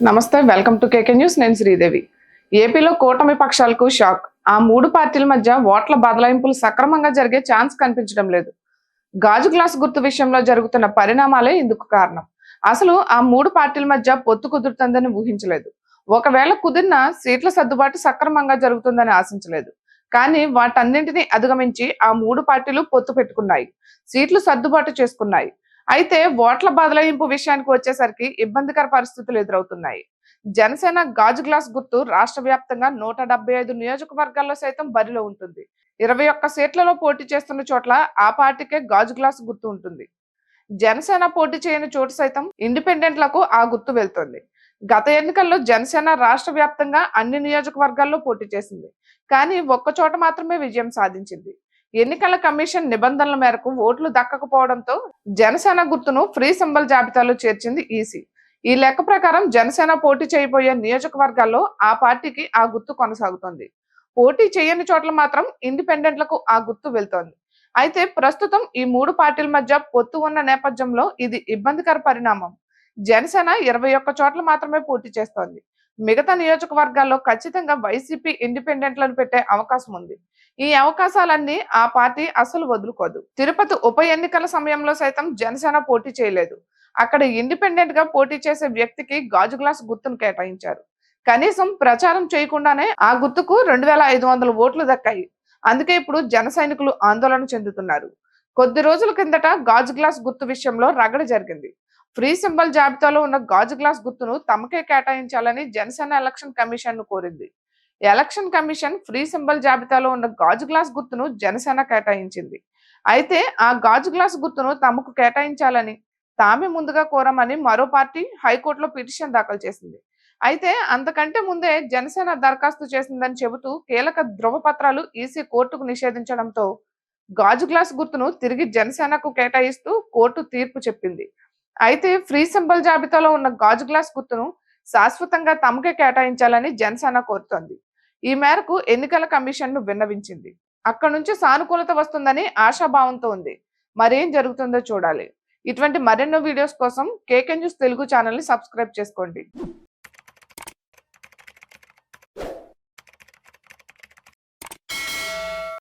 నమస్తే welcome to KK news. నేను శ్రీదేవి. ఏపీలో కూటమి పక్షాలకు షాక్. ఆ మూడు పార్టీల మధ్య ఓట్ల బదలాయింపులు సక్రమంగా జరిగే ఛాన్స్ కనిపించడం లేదు. గాజు గ్లాస్ గుర్తు విషయంలో జరుగుతున్న పరిణామాలే ఇందుకు కారణం. అసలు ఆ మూడు పార్టీల మధ్య పొత్తు కుదురుతుందని ఊహించలేదు. ఒకవేళ కుదిరిన సీట్ల సర్దుబాటు సక్రమంగా జరుగుతుందని ఆశించలేదు. కానీ వాటన్నింటినీ అధిగమించి ఆ మూడు పార్టీలు పొత్తు పెట్టుకున్నాయి. సీట్లు సర్దుబాటు చేసుకున్నాయి. అయితే ఓట్ల బదలాయింపు విషయానికి వచ్చేసరికి ఇబ్బందికర పరిస్థితులు ఎదురవుతున్నాయి. జనసేన గాజు గ్లాస్ గుర్తు రాష్ట్ర వ్యాప్తంగా నూట డెబ్బై ఐదు నియోజకవర్గాల్లో సైతం బరిలో ఉంటుంది. ఇరవై ఒక్క సీట్లలో పోటీ చేస్తున్న చోట్ల ఆ పార్టీకే గాజు గ్లాస్ గుర్తు ఉంటుంది. జనసేన పోటీ చేయని చోటు సైతం ఇండిపెండెంట్లకు ఆ గుర్తు వెళ్తుంది. గత ఎన్నికల్లో జనసేన రాష్ట్ర వ్యాప్తంగా అన్ని నియోజకవర్గాల్లో పోటీ చేసింది. కానీ ఒక్క చోట మాత్రమే విజయం సాధించింది. ఎన్నికల కమిషన్ నిబంధనల మేరకు ఓట్లు దక్కకపోవడంతో జనసేన గుర్తును ఫ్రీ సింబల్ జాబితాలో చేర్చింది ఈసీ. ఈ లెక్క ప్రకారం జనసేన పోటీ చేయబోయే నియోజకవర్గాల్లో ఆ పార్టీకి ఆ గుర్తు కొనసాగుతోంది. పోటీ చేయని చోట్ల మాత్రం ఇండిపెండెంట్లకు ఆ గుర్తు వెళ్తోంది. అయితే ప్రస్తుతం ఈ మూడు పార్టీల మధ్య పొత్తు ఉన్న నేపథ్యంలో ఇది ఇబ్బందికర పరిణామం. జనసేన ఇరవై ఒక్క చోట్ల మాత్రమే పోటీ చేస్తోంది. మిగతా నియోజకవర్గాల్లో ఖచ్చితంగా వైసీపీ ఇండిపెండెంట్లను పెట్టే అవకాశం ఉంది. ఈ అవకాశాలన్నీ ఆ పార్టీ అసలు వదులుకోదు. తిరుపతి ఉప ఎన్నికల సమయంలో సైతం జనసేన పోటీ చేయలేదు. అక్కడ ఇండిపెండెంట్గా పోటీ చేసే వ్యక్తికి గాజు గ్లాస్ గుర్తును కేటాయించారు. కనీసం ప్రచారం చేయకుండానే ఆ గుర్తుకు రెండు వేల ఐదు వందల ఓట్లు దక్కాయి. అందుకే ఇప్పుడు జన సైనికులు ఆందోళన చెందుతున్నారు. కొద్ది రోజుల కిందట గాజు గ్లాస్ గుర్తు విషయంలో రగడ జరిగింది. ఫ్రీ సింబల్ జాబితాలో ఉన్న గాజు గ్లాస్ గుర్తును తమకే కేటాయించాలని జనసేన ఎలక్షన్ కమిషన్ను కోరింది. ఎలక్షన్ కమిషన్ ఫ్రీ సింబల్ జాబితాలో ఉన్న గాజు గ్లాస్ గుర్తును జనసేన కేటాయించింది. అయితే ఆ గాజు గ్లాస్ గుర్తును తమకు కేటాయించాలని తామే ముందుగా కోరమని మరో పార్టీ హైకోర్టులో పిటిషన్ దాఖలు చేసింది. అయితే అంతకంటే ముందే జనసేన దరఖాస్తు చేసిందని చెబుతూ కీలక ధృవపత్రాలు ఈసీ కోర్టుకు నిషేధించడంతో గాజు గ్లాస్ గుర్తును తిరిగి జనసేనకు కేటాయిస్తూ కోర్టు తీర్పు చెప్పింది. అయితే ఫ్రీ సింబల్ జాబితాలో ఉన్న గాజు గ్లాస్ గుర్తును శాశ్వతంగా తమకే కేటాయించాలని జనసేన కోరుతోంది. ఈ మేరకు ఎన్నికల కమిషన్ను విన్నవించింది. అక్కడ నుంచి సానుకూలత వస్తుందని ఆశాభావంతో ఉంది. మరేం జరుగుతుందో చూడాలి. ఇటువంటి మరెన్నో వీడియోస్ కోసం కేకే న్యూస్ తెలుగు ఛానల్ని సబ్స్క్రైబ్ చేసుకోండి.